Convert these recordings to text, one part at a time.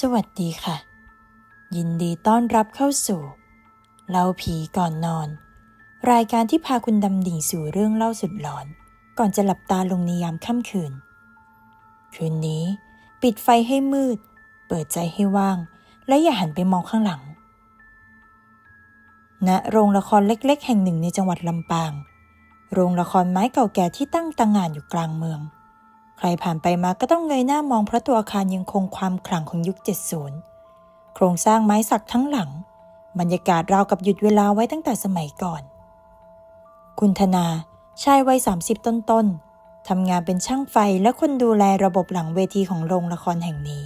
สวัสดีค่ะ ยินดีต้อนรับเข้าสู่ เล่าผีก่อนนอน รายการที่พาคุณดำดิ่งสู่เรื่องเล่าสุดหลอน ก่อนจะหลับตาลงในยามค่ำคืน คืนนี้ ปิดไฟให้มืด เปิดใจให้ว่าง และอย่าหันไปมองข้างหลังณโรงละครเล็ก ๆ แห่งหนึ่งในจังหวัดลำปาง โรงละครไม้เก่าแก่ที่ตั้งตังงานอยู่กลางเมือง รผ่านไปมาก็ต้องเงยหน้ามองเพราะตัวอาคารยังคงความขลังของยุค 70 โครงสร้างไม้สักทั้งหลัง บรรยากาศราวกับหยุดเวลาไว้ตั้งแต่สมัยก่อน คุณธนาชายวัย 30 ต้นๆทำงานเป็นช่างไฟและคนดูแลระบบหลังเวทีของโรงละครแห่งนี้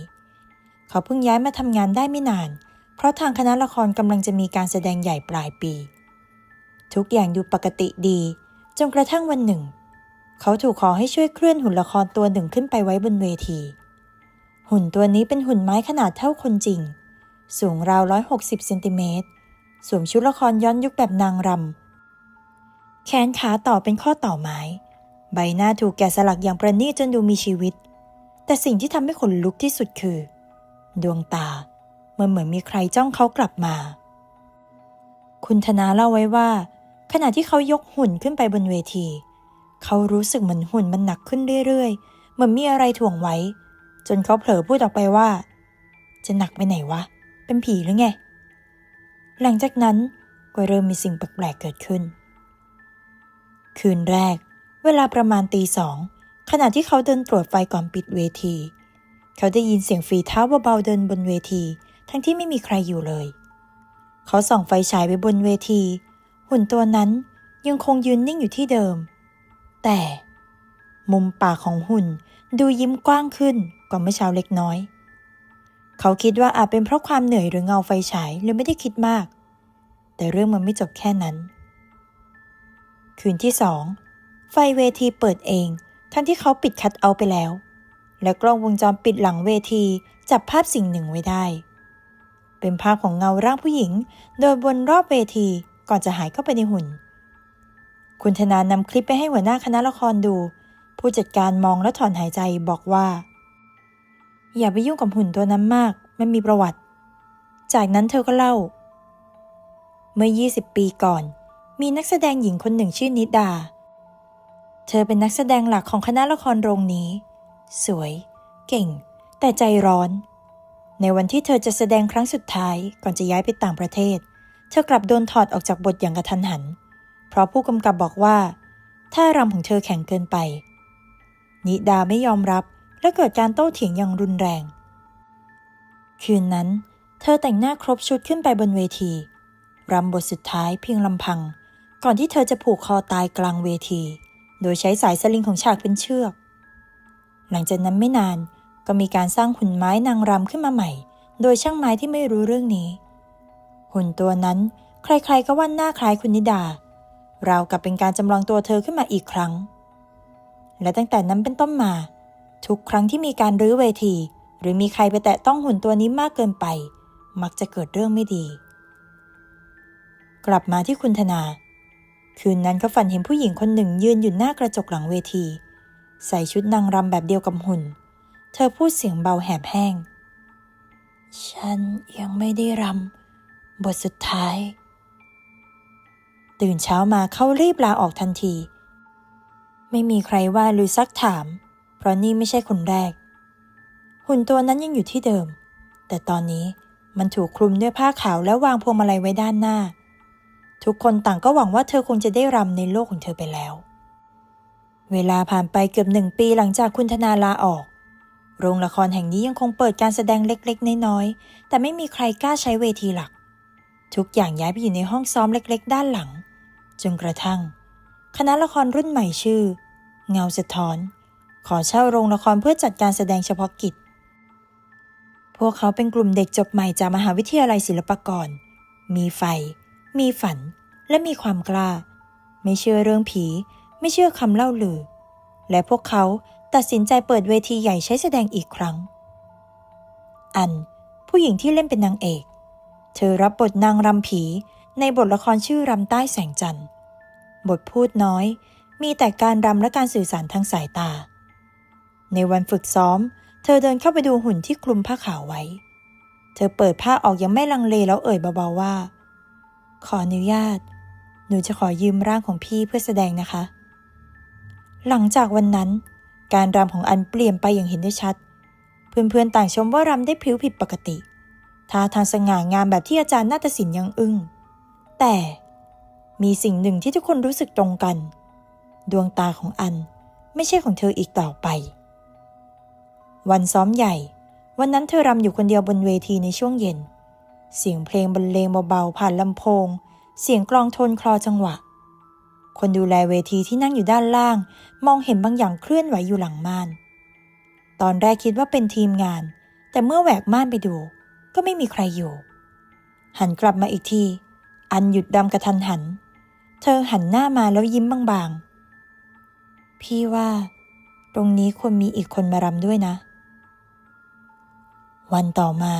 เขาเพิ่งย้ายมาทำงานได้ไม่นาน เพราะทางคณะละครกำลังจะมีการแสดงใหญ่ปลายปี ทุกอย่างดูปกติดีจนกระทั่งวันหนึ่ง เขาถูกขอให้ช่วยเคลื่อนหุ่นละครตัวหนึ่งขึ้นไปไว้บนเวที หุ่นตัวนี้เป็นหุ่นไม้ขนาดเท่าคนจริง สูงราว 160เซนติเมตร สวมชุดละครย้อนยุคแบบนางรำ แขนขาต่อเป็นข้อต่อไม้ ใบหน้าถูกแกะสลักอย่างประณีตจนดูมีชีวิต แต่สิ่งที่ทำให้ขนลุกที่สุดคือ ดวงตาเหมือนเหมือนมีใครจ้องเขากลับมา คุณธนาเล่าไว้ว่า ขณะที่เขายกหุ่นขึ้นไปบนเวทีเเขารู้สึกเหมือนหุ่นมันหนักขึ้นเรื่อยๆ เหมือนมีอะไรถ่วงไว้ จนเขาเผลอพูดออกไปว่า จะหนักไปไหนวะ เป็นผีหรือไง หลังจากนั้นก็เริ่มมีสิ่งแปลกๆเกิดขึ้น คืนแรก เวลาประมาณตีสองขณะที่เขาเดินตรวจไฟก่อนปิดเวที เขาได้ยินเสียงฝีเท้าเบาๆเดินบนเวที ทั้งที่ไม่มีใครอยู่เลย เขาส่องไฟฉายไปบนเวที หุ่นตัวนั้นยังคงยืนนิ่งอยู่ที่เดิม แต่ มุมปากของหุ่นดูยิ้มกว้างขึ้นกว่าเมื่อเช้าเล็กน้อย เขาคิดว่าอาจเป็นเพราะความเหนื่อยหรือเงาไฟฉายหรือไม่ได้คิดมาก แต่เรื่องมันไม่จบแค่นั้น คืนที่สองไฟเวทีเปิดเอง ทั้งที่เขาปิดคัดเอาไปแล้ว และกล้องวงจรปิดหลังเวทีจับภาพสิ่งหนึ่งไว้ได้ เป็นภาพของเงาร่างผู้หญิง โดยบนรอบเวทีก่อนจะหายเข้าไปในหุ่น คุณธนานำคลิปไปให้หัวหน้าคณะละครดู ผู้จัดการมองแล้วถอนหายใจบอกว่า อย่าไปยุ่งกับหุ่นตัวนั้นมาก มันมีประวัติ จากนั้นเธอก็เล่า เมื่อ 20 ปีก่อน มีนักแสดงหญิงคนหนึ่งชื่อนิดา เธอเป็นนักแสดงหลักของคณะละครโรงนี้ สวย เก่ง แต่ใจร้อน ในวันที่เธอจะแสดงครั้งสุดท้ายก่อนจะย้ายไปต่างประเทศ เธอกลับโดนถอดออกจากบทอย่างกระทันหันเราะผู้กำกับบอกว่าท่ารำของเธอแข็งเกินไป นิดาไม่ยอมรับและเกิดการโต้เถียงอย่างรุนแรง คืนนั้น เธอแต่งหน้าครบชุดขึ้นไปบนเวทีรำบทสุดท้ายเพียงลำพัง ก่อนที่เธอจะผูกคอตายกลางเวที โดยใช้สายสลิงของฉากเป็นเชือก หลังจากนั้นไม่นานก็มีการสร้างหุ่นไม้นางรำขึ้นมาใหม่ โดยช่างไม้ที่ไม่รู้เรื่องนี้ หุ่นตัวนั้น ใครๆก็ว่าหน้าคล้ายคุณนิดา ราวกับเป็นการจำลองตัวเธอขึ้นมาอีกครั้ง และตั้งแต่นั้นเป็นต้นมา ทุกครั้งที่มีการรื้อเวที หรือมีใครไปแตะต้องหุ่นตัวนี้มากเกินไป มักจะเกิดเรื่องไม่ดี กลับมาที่คุณธนา คืนนั้นเขาฝันเห็นผู้หญิงคนหนึ่งยืนอยู่หน้ากระจกหลังเวที ใส่ชุดนางรำแบบเดียวกับหุ่น เธอพูดเสียงเบาแหบแห้ง ฉันยังไม่ได้รำบทสุดท้าย ตื่นเช้ามาเขารีบลาออกทันที ไม่มีใครว่าหรือซักถาม เพราะนี่ไม่ใช่คนแรก หุ่นตัวนั้นยังอยู่ที่เดิม แต่ตอนนี้มันถูกคลุมด้วยผ้าขาวและวางพวงมาลัยไว้ด้านหน้า ทุกคนต่างก็หวังว่าเธอคงจะได้รำในโลกของเธอไปแล้ว เวลาผ่านไปเกือบหนึ่งปีหลังจากคุณธนาลาออก โรงละครแห่งนี้ยังคงเปิดการแสดงเล็กๆ น้อยๆแต่ไม่มีใครกล้าใช้เวทีหลัก ทุกอย่างย้ายไปอยู่ในห้องซ้อมเล็ก ๆ ด้านหลัง จนกระทั่ง คณะละครรุ่นใหม่ชื่อ เงาสะท้อน ขอเช่าโรงละครเพื่อจัดการแสดงเฉพาะกิจ พวกเขาเป็นกลุ่มเด็กจบใหม่จากมหาวิทยาลัยศิลปากร มีไฟ มีฝัน และมีความกล้า ไม่เชื่อเรื่องผี ไม่เชื่อคำเล่าลือ และพวกเขาตัดสินใจเปิดเวทีใหญ่ใช้แสดงอีกครั้ง อัน ผู้หญิงที่เล่นเป็นนางเอก เธอรับบทนางรำผี ในบทละครชื่อรำใต้แสงจันทร์ บทพูดน้อย มีแต่การรำและการสื่อสารทางสายตา ในวันฝึกซ้อม เธอเดินเข้าไปดูหุ่นที่คลุมผ้าขาวไว้ เธอเปิดผ้าออกยังไม่ลังเลแล้วเอ่ยเบาๆว่า ขออนุญาต หนูจะขอยืมร่างของพี่เพื่อแสดงนะคะ หลังจากวันนั้น การรำของอันเปลี่ยนไปอย่างเห็นได้ชัด เพื่อนๆต่างชมว่ารำได้พริ้วผิดปกติท่าทางสง่างามแบบที่อาจารย์นาฏศิลป์ยังอึ้ง แต่มีสิ่งหนึ่งที่ทุกคนรู้สึกตรงกัน ดวงตาของอันไม่ใช่ของเธออีกต่อไป วันซ้อมใหญ่ วันนั้นเธอรำอยู่คนเดียวบนเวทีในช่วงเย็น เสียงเพลงบรรเลงเบาๆผ่านลำโพง เสียงกลองโทนคลอจังหวะ คนดูแลเวทีที่นั่งอยู่ด้านล่าง มองเห็นบางอย่างเคลื่อนไหวอยู่หลังม่าน ตอนแรกคิดว่าเป็นทีมงาน แต่เมื่อแหวกม่านไปดู ก็ไม่มีใครอยู่ หันกลับมาอีกที อันหยุดดำกระทันหัน เธอหันหน้ามาแล้วยิ้มบางๆ พี่ว่า ตรงนี้ควรมีอีกคนมารำด้วยนะ วันต่อมา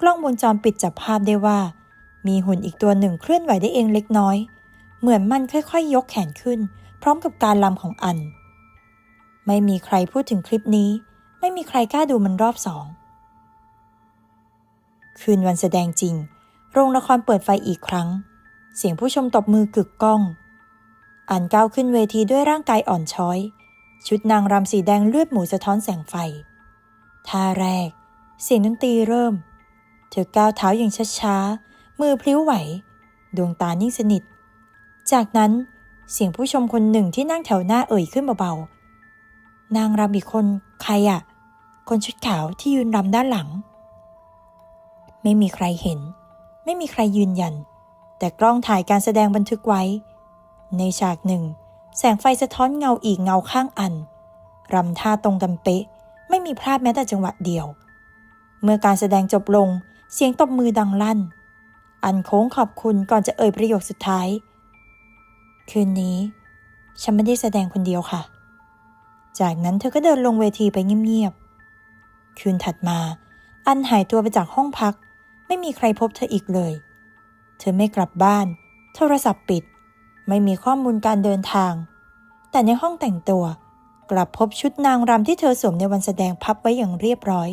กล้องวงจรปิดจับภาพได้ว่า มีหุ่นอีกตัวหนึ่งเคลื่อนไหวได้เองเล็กน้อย เหมือนมันค่อยๆยกแขนขึ้น พร้อมกับการลำของอัน ไม่มีใครพูดถึงคลิปนี้ ไม่มีใครกล้าดูมันรอบสองคืนวันแสดงจริง โรงละครเปิดไฟอีกครั้ง เสียงผู้ชมตบมือกึกก้อง อันก้าวขึ้นเวทีด้วยร่างกายอ่อนช้อย ชุดนางรำสีแดงเลือดหมูสะท้อนแสงไฟ ท่าแรก เสียงดนตรีเริ่ม เธอก้าวเท้าอย่างช้าๆ มือพลิ้วไหว ดวงตานิ่งสนิท จากนั้นเสียงผู้ชมคนหนึ่งที่นั่งแถวหน้าเอ่ยขึ้นเบาๆ นางรำอีกคนใครอะคนชุดขาวที่ยืนรำด้านหลัง ไม่มีใครเห็น ไม่มีใครยืนยัน แต่กล้องถ่ายการแสดงบันทึกไว้ ในฉากหนึ่ง แสงไฟสะท้อนเงาอีกเงาข้างอันรำท่าตรงกันเป๊ะ ไม่มีพลาดแม้แต่จังหวะเดียว เมื่อการแสดงจบลงเสียงตบมือดังลั่น อันโค้งขอบคุณก่อนจะเอ่ยประโยคสุดท้าย คืนนี้ ฉันไม่ได้แสดงคนเดียวค่ะ จากนั้นเธอก็เดินลงเวทีไปเงียบๆ คืนถัดมา อันหายตัวไปจากห้องพัก ไม่มีใครพบเธออีกเลย เธอไม่กลับบ้าน โทรศัพท์ปิด ไม่มีข้อมูลการเดินทาง แต่ในห้องแต่งตัว กลับพบชุดนางรำที่เธอสวมในวันแสดงพับไว้อย่างเรียบร้อย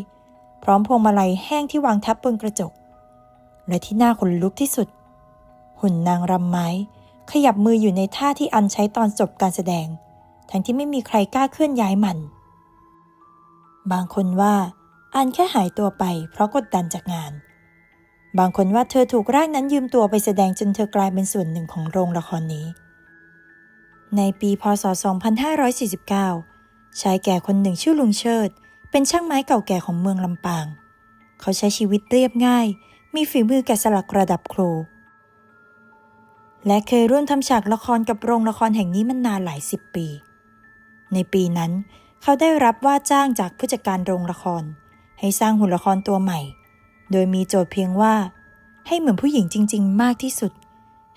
พร้อมพวงมาลัยแห้งที่วางทับบนกระจก และที่น่าขนลุกที่สุด หุ่นนางรำไม้ขยับมืออยู่ในท่าที่อันใช้ตอนจบการแสดง ทั้งที่ไม่มีใครกล้าเคลื่อนย้ายมัน บางคนว่าอันแค่หายตัวไปเพราะกดดันจากงาน บางคนว่าเธอถูกร่างนั้นยืมตัวไปแสดงจนเธอกลายเป็นส่วนหนึ่งของโรงละครนี้ ในปีพศ 2549 ชายแก่คนหนึ่งชื่อลุงเชิด เป็นช่างไม้เก่าแก่ของเมืองลำปาง เขาใช้ชีวิตเรียบง่าย มีฝีมือแกะสลักระดับครู และเคยร่วมทำฉากละครกับโรงละครแห่งนี้มานานหลายสิบปี ในปีนั้น เขาได้รับว่าจ้างจากผู้จัดการโรงละคร ให้สร้างหุ่นละครตัวใหม่ โดยมีโจทย์เพียงว่า ให้เหมือนผู้หญิงจริง ๆ มากที่สุด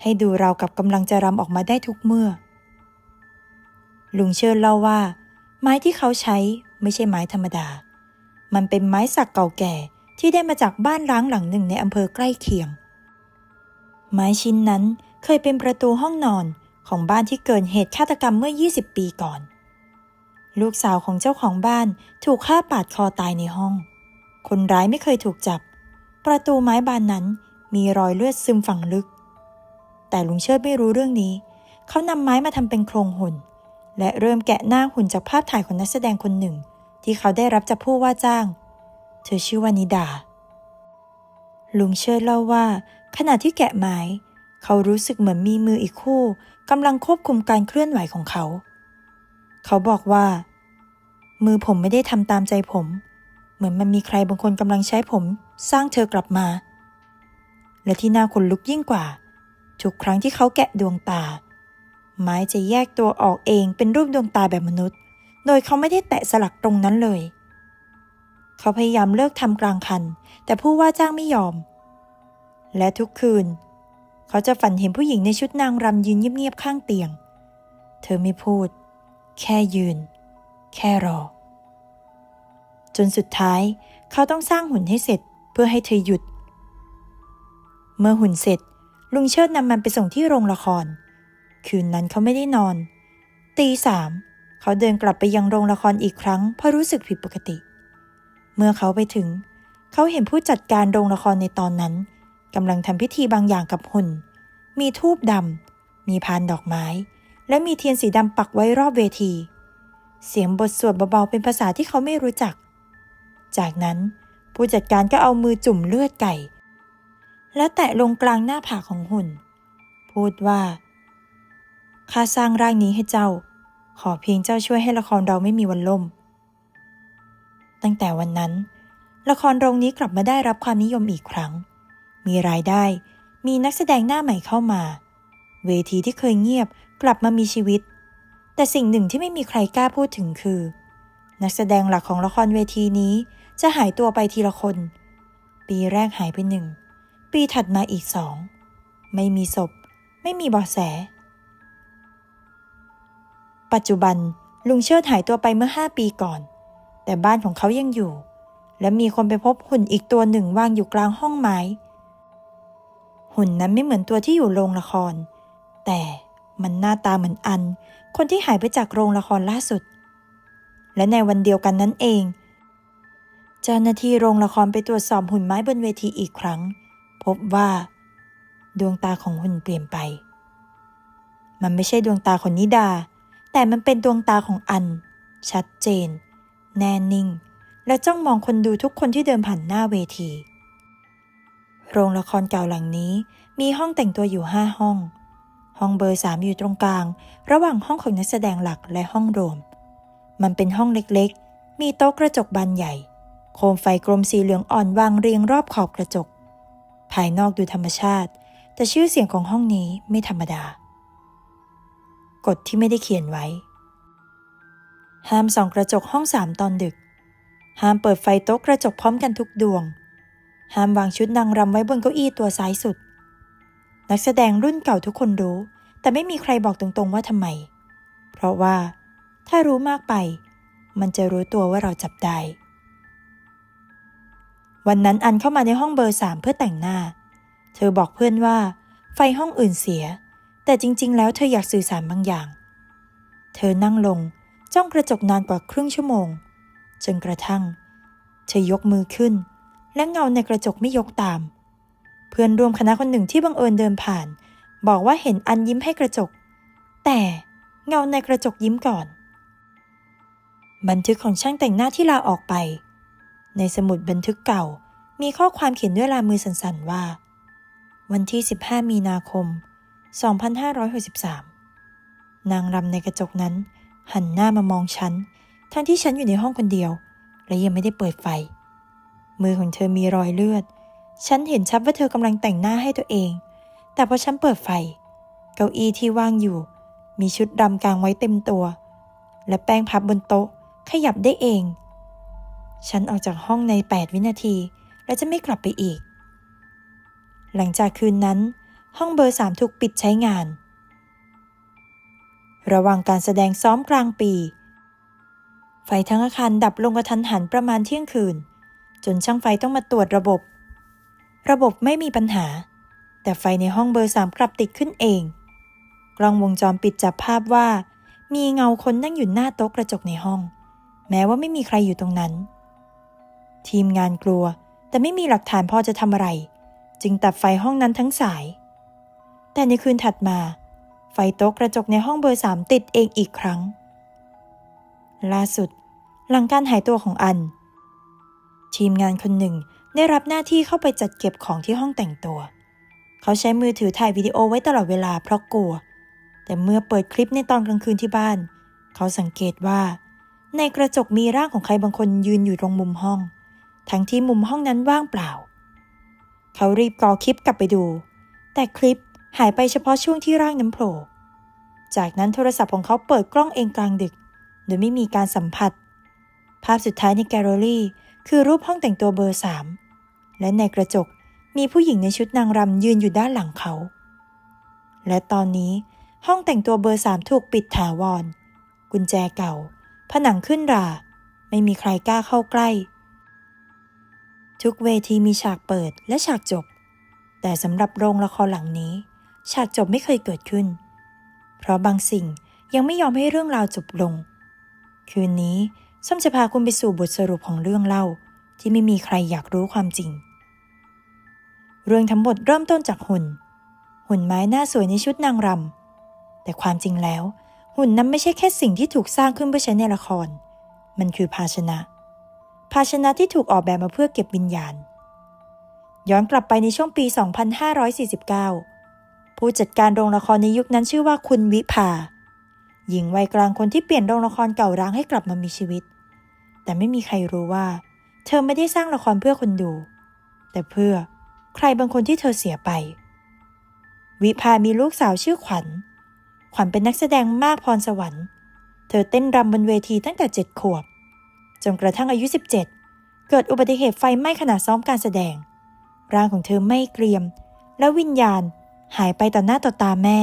ให้ดูเรากับกำลังจะรำออกมาได้ทุกเมื่อ ลุงเชิญเล่าว่า ไม้ที่เขาใช้ไม่ใช่ไม้ธรรมดา มันเป็นไม้สักเก่าแก่ที่ได้มาจากบ้านร้างหลังหนึ่งในอำเภอใกล้เคียง ไม้ชิ้นนั้นเคยเป็นประตูห้องนอนของบ้านที่เกิดเหตุฆาตกรรมเมื่อ 20 ปีก่อน ลูกสาวของเจ้าของบ้านถูกฆ่าปาดคอตายในห้อง คนร้ายไม่เคยถูกจับ ประตูไม้บานนั้นมีรอยเลือดซึมฝังลึก แต่ลุงเชิดไม่รู้เรื่องนี้ เขานำไม้มาทำเป็นโครงหุ่น และเริ่มแกะหน้าหุ่นจากภาพถ่ายของนักแสดงคนหนึ่ง ที่เขาได้รับจากผู้ว่าจ้าง เธอชื่อว่านิดา ลุงเชิดเล่าว่า ขณะที่แกะไม้ เขารู้สึกเหมือนมีมืออีกคู่กำลังควบคุมการเคลื่อนไหวของเขา เขาบอกว่า มือผมไม่ได้ทำตามใจผม เหมือนมันมีใครบางคนกำลังใช้ผม สร้างเธอกลับมา และที่น่าขนลุกยิ่งกว่า ทุกครั้งที่เขาแกะดวงตา ไม้จะแยกตัวออกเองเป็นรูปดวงตาแบบมนุษย์ โดยเขาไม่ได้แตะสลักตรงนั้นเลย เขาพยายามเลิกทำกลางคัน แต่ผู้ว่าจ้างไม่ยอม และทุกคืน เขาจะฝันเห็นผู้หญิงในชุดนางรำยืนเงียบๆข้างเตียง เธอไม่พูด แค่ยืน แค่รอ จนสุดท้ายเขาต้องสร้างหุ่นให้เสร็จ เพื่อให้เธอหยุด เมื่อหุ่นเสร็จ ลุงเชิดนำมันไปส่งที่โรงละคร คืนนั้นเขาไม่ได้นอน ตีสามเขาเดินกลับไปยังโรงละครอีกครั้งเพราะรู้สึกผิดปกติ เมื่อเขาไปถึง เขาเห็นผู้จัดการโรงละครในตอนนั้นกำลังทำพิธีบางอย่างกับหุ่น มีทูบดำ มีพานดอกไม้ และมีเทียนสีดำปักไว้รอบเวที เสียงบทสวดเบาๆเป็นภาษาที่เขาไม่รู้จัก จากนั้น ผู้จัดการก็เอามือจุ่มเลือดไก่ และแตะลงกลางหน้าผากของหุ่น พูดว่าข้าสร้างร่างนี้ให้เจ้า ขอเพียงเจ้าช่วยให้ละครเราไม่มีวันล่ม ตั้งแต่วันนั้น ละครโรงนี้กลับมาได้รับความนิยมอีกครั้ง มีรายได้ มีนักแสดงหน้าใหม่เข้ามา เวทีที่เคยเงียบกลับมามีชีวิต แต่สิ่งหนึ่งที่ไม่มีใครกล้าพูดถึงคือ นักแสดงหลักของละครเวทีนี้ จะหายตัวไปทีละคน ปีแรกหายไปหนึ่ง ปีถัดมาอีกสอง ไม่มีศพ ไม่มีบาะแส ปัจจุบันลุงเชิดหายตัวไปเมื่อห้าปีก่อน แต่บ้านของเขายังอยู่ และมีคนไปพบหุ่นอีกตัวหนึ่งวางอยู่กลางห้องไม้ หุ่นนั้นไม่เหมือนตัวที่อยู่โรงละคร แต่มันหน้าตาเหมือนอัน คนที่หายไปจากโรงละครล่าสุด และในวันเดียวกันนั้นเอง เจ้าหน้าที่โรงละครไปตรวจสอบหุ่นไม้บนเวทีอีกครั้ง พบว่า ดวงตาของหุ่นเปลี่ยนไป มันไม่ใช่ดวงตาของนิดา แต่มันเป็นดวงตาของอัน ชัดเจน แน่นิ่ง และจ้องมองคนดูทุกคนที่เดินผ่านหน้าเวที โรงละครเก่าหลังนี้มีห้องแต่งตัวอยู่ห้าห้อง ห้องเบอร์สามอยู่ตรงกลาง ระหว่างห้องของนักแสดงหลักและห้องรวม มันเป็นห้องเล็กๆ มีโต๊ะกระจกบานใหญ่ โคมไฟกลมสีเหลืองอ่อนวางเรียงรอบขอบกระจก ภายนอกดูธรรมชาติ แต่ชื่อเสียงของห้องนี้ไม่ธรรมดา กฎที่ไม่ได้เขียนไว้ ห้ามส่องกระจกห้องสามตอนดึก ห้ามเปิดไฟโต๊ะกระจกพร้อมกันทุกดวง ห้ามวางชุดนางรำไว้บนเก้าอี้ตัวซ้ายสุด นักแสดงรุ่นเก่าทุกคนรู้ แต่ไม่มีใครบอกตรงๆว่าทำไม เพราะว่า ถ้ารู้มากไป มันจะรู้ตัวว่าเราจับได้ วันนั้นอันเข้ามาในห้องเบอร์สามเพื่อแต่งหน้า เธอบอกเพื่อนว่า ไฟห้องอื่นเสีย แต่จริง ๆ แล้วเธออยากสื่อสารบางอย่าง เธอนั่งลงจ้องกระจกนานกว่าครึ่งชั่วโมง จนกระทั่ง เธอยกมือขึ้น และเงาในกระจกไม่ยกตาม เพื่อนร่วมคณะคนหนึ่งที่บังเอิญเดินผ่าน บอกว่าเห็นอันยิ้มให้กระจก แต่เงาในกระจกยิ้มก่อน บันทึกของช่างแต่งหน้าที่ลาออกไป ในสมุดบันทึกเก่า มีข้อความเขียนด้วยลายมือสั่นๆว่า วันที่ 15 มีนาคม 2563 นางรำในกระจกนั้น หันหน้ามามองฉัน ทั้งที่ฉันอยู่ในห้องคนเดียว และยังไม่ได้เปิดไฟ มือของเธอมีรอยเลือด ฉันเห็นชัดว่าเธอกำลังแต่งหน้าให้ตัวเอง แต่พอฉันเปิดไฟ เก้าอี้ที่ว่างอยู่ มีชุดดำกางไว้เต็มตัว และแป้งพับบนโต๊ะขยับได้เอง ฉันออกจากห้องใน 8 วินาที และจะไม่กลับไปอีก หลังจากคืนนั้น ห้องเบอร์สามถูกปิดใช้งาน ระหว่างการแสดงซ้อมกลางปี ไฟทั้งอาคารดับลงกระทันหันประมาณเที่ยงคืน จนช่างไฟต้องมาตรวจระบบ ระบบไม่มีปัญหา แต่ไฟในห้องเบอร์สามกลับติดขึ้นเอง กล้องวงจรปิดจับภาพว่า มีเงาคนนั่งอยู่หน้าโต๊ะกระจกในห้องแม้ว่าไม่มีใครอยู่ตรงนั้น ทีมงานกลัว แต่ไม่มีหลักฐานพอจะทำอะไร จึงตัดไฟห้องนั้นทั้งสาย แต่ในคืนถัดมา ไฟโต๊ะกระจกในห้องเบอร์สามติดเองอีกครั้ง ล่าสุด หลังการหายตัวของอัน ทีมงานคนหนึ่งได้รับหน้าที่เข้าไปจัดเก็บของที่ห้องแต่งตัว เขาใช้มือถือถ่ายวิดีโอไว้ตลอดเวลาเพราะกลัว แต่เมื่อเปิดคลิปในตอนกลางคืนที่บ้าน เขาสังเกตว่า ในกระจกมีร่างของใครบางคนยืนอยู่ตรงมุมห้อง ทั้งที่มุมห้องนั้นว่างเปล่า เขารีบกอคลิปกลับไปดู แต่คลิปหายไปเฉพาะช่วงที่ร่างนั้นโผล่จากนั้นโทรศัพท์ของเขาเปิดกล้องเองกลางดึก โดยไม่มีการสัมผัส ภาพสุดท้ายในแกลเลอรี่ คือรูปห้องแต่งตัวเบอร์สามและในกระจกมีผู้หญิงในชุดนางรำยืนอยู่ด้านหลังเขา และตอนนี้ห้องแต่งตัวเบอร์สามถูกปิดถาวร กุญแจเก่า ผนังขึ้นรา ไม่มีใครกล้าเข้าใกล้ ทุกเวทีมีฉากเปิดและฉากจบ แต่สำหรับโรงละครหลังนี้ ฉากจบไม่เคยเกิดขึ้น เพราะบางสิ่งยังไม่ยอมให้เรื่องราวจบลง คืนนี้ส้มจะพาคุณไปสู่บทสรุปของเรื่องเล่า ที่ไม่มีใครอยากรู้ความจริง เรื่องทั้งหมดเริ่มต้นจากหุ่น หุ่นไม้หน้าสวยในชุดนางรำแต่ความจริงแล้ว หุ่นนั้นไม่ใช่แค่สิ่งที่ถูกสร้างขึ้นเพื่อใช้ในละคร มันคือภาชนะ ภาชนะที่ถูกออกแบบมาเพื่อเก็บวิญญาณ ย้อนกลับไปในช่วงปี 2549 ผู้จัดการโรงละครในยุคนั้นชื่อว่าคุณวิภา หญิงวัยกลางคนที่เปลี่ยนโรงละครเก่าร้างให้กลับมามีชีวิต แต่ไม่มีใครรู้ว่า เธอไม่ได้สร้างละครเพื่อคนดู แต่เพื่อใครบางคนที่เธอเสียไป วิภามีลูกสาวชื่อขวัญ ขวัญเป็นนักแสดงมากพรสวรรค์ เธอเต้นรำบนเวทีตั้งแต่เจ็ดขวบ จนกระทั่งอายุ 17 เกิดอุบัติเหตุไฟไหม้ขณะซ้อมการแสดง ร่างของเธอไม่เกรียม และวิญญาณหายไปต่อหน้าต่อตาแม่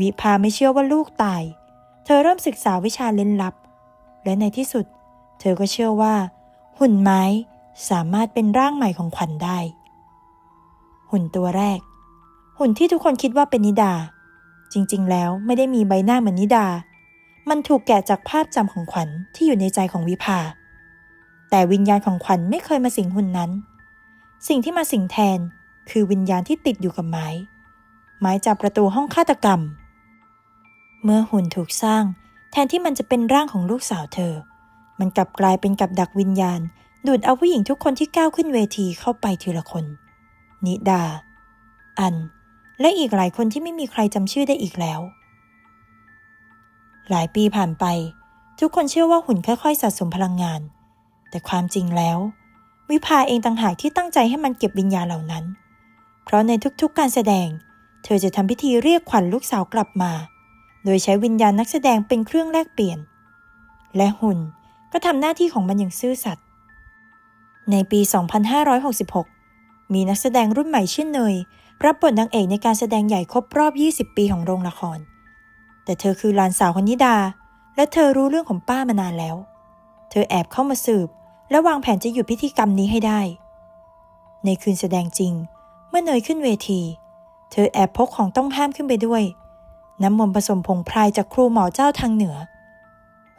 วิภาไม่เชื่อว่าลูกตาย เธอเริ่มศึกษาวิชาเล่นลับ และในที่สุด เธอก็เชื่อว่า หุ่นไม้สามารถเป็นร่างใหม่ของขวัญได้ หุ่นตัวแรก หุ่นที่ทุกคนคิดว่าเป็นนิดา จริงๆ แล้วไม่ได้มีใบหน้าเหมือนนิดา มันถูกแกะจากภาพจำของขวัญที่อยู่ในใจของวิภา แต่วิญญาณของขวัญไม่เคยมาสิงหุ่นนั้น สิ่งที่มาสิงแทนคือวิญญาณที่ติดอยู่กับไม้ ไม้จับประตูห้องฆาตกรรม เมื่อหุ่นถูกสร้าง แทนที่มันจะเป็นร่างของลูกสาวเธอ มันกลับกลายเป็นกับดักวิญญาณ ดูดเอาผู้หญิงทุกคนที่ก้าวขึ้นเวทีเข้าไปทีละคน นิดา อัน และอีกหลายคนที่ไม่มีใครจำชื่อได้อีกแล้ว หลายปีผ่านไป ทุกคนเชื่อว่าหุ่นค่อยๆสะสมพลังงาน แต่ความจริงแล้ว วิภาเองต่างหากที่ตั้งใจให้มันเก็บวิญญาณเหล่านั้น เพราะในทุกๆการแสดง เธอจะทำพิธีเรียกขวัญลูกสาวกลับมา โดยใช้วิญญาณนักแสดงเป็นเครื่องแลกเปลี่ยน และหุ่นก็ทำหน้าที่ของมันอย่างซื่อสัตย์ในปี 2566 มีนักแสดงรุ่นใหม่ชื่อเนย รับบทนางเอกในการแสดงใหญ่ครบรอบ 20 ปีของโรงละคร แต่เธอคือหลานสาวของนิดา และเธอรู้เรื่องของป้ามานานแล้ว เธอแอบเข้ามาสืบ และวางแผนจะหยุดพิธีกรรมนี้ให้ได้ ในคืนแสดงจริง เมื่อเนยขึ้นเวที เธอแอบพกของต้องห้ามขึ้นไปด้วย น้ำมนต์ผสมผงพรายจากครูหมอเจ้าทางเหนือ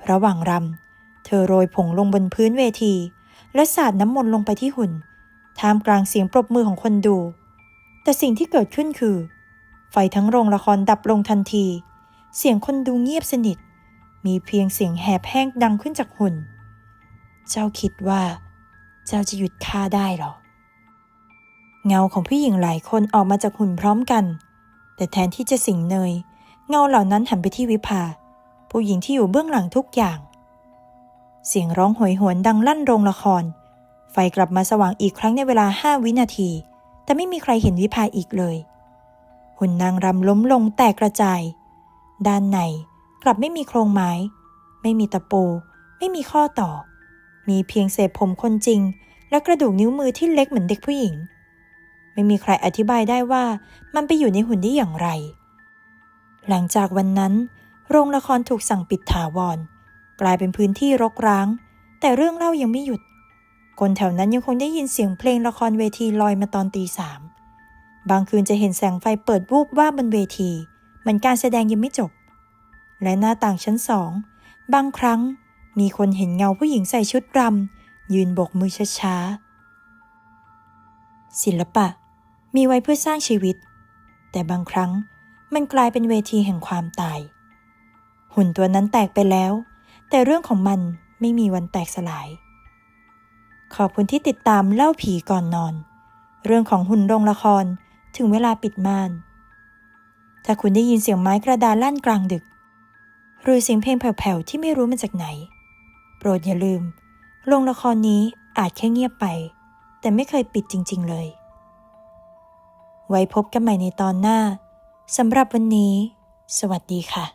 ระหว่างรำเธอโรยผงลงบนพื้นเวที และสาดน้ำมนต์ลงไปที่หุ่นท่ามกลางเสียงปรบมือของคนดู แต่สิ่งที่เกิดขึ้นคือ ไฟทั้งโรงละครดับลงทันที เสียงคนดูเงียบสนิท มีเพียงเสียงแหบแห้งดังขึ้นจากหุ่น เจ้าคิดว่า เจ้าจะหยุดข้าได้หรอ เงาของผู้หญิงหลายคนออกมาจากหุ่นพร้อมกัน แต่แทนที่จะสิงเนย เงาเหล่านั้นหันไปที่วิภา ผู้หญิงที่อยู่เบื้องหลังทุกอย่าง เสียงร้องโหยหวนดังลั่นโรงละคร ไฟกลับมาสว่างอีกครั้งในเวลาห้าวินาที แต่ไม่มีใครเห็นวิภาอีกเลย หุ่นนางรำล้มลงแตกกระจาย ด้านในกลับไม่มีโครงไม้ ไม่มีตะปู ไม่มีข้อต่อ มีเพียงเศษผมคนจริง และกระดูกนิ้วมือที่เล็กเหมือนเด็กผู้หญิง ไม่มีใครอธิบายได้ว่ามันไปอยู่ในหุ่นได้อย่างไร หลังจากวันนั้น โรงละครถูกสั่งปิดถาวร กลายเป็นพื้นที่รกร้าง แต่เรื่องเล่ายังไม่หยุด คนแถวนั้นยังคงได้ยินเสียงเพลงละครเวทีลอยมาตอนตีสามบางคืนจะเห็นแสงไฟเปิดวูบว่าบบนเวที เหมือนการแสดงยังไม่จบ และหน้าต่างชั้นสอง บางครั้งมีคนเห็นเงาผู้หญิงใส่ชุดรำยืนโบกมือช้าๆศิลปะมีไว้เพื่อสร้างชีวิต แต่บางครั้งมันกลายเป็นเวทีแห่งความตาย หุ่นตัวนั้นแตกไปแล้ว แต่เรื่องของมันไม่มีวันแตกสลาย ขอบคุณที่ติดตามเล่าผีก่อนนอน เรื่องของหุ่นโรงละครถึงเวลาปิดม่าน ถ้าคุณได้ยินเสียงไม้กระดานลั่นกลางดึก หรือเสียงเพลงแผ่วๆที่ไม่รู้มาจากไหน โปรดอย่าลืม โรงละครนี้อาจแค่เงียบไป แต่ไม่เคยปิดจริง ๆ เลย ไว้พบกันใหม่ในตอนหน้าสำหรับวันนี้ สวัสดีค่ะ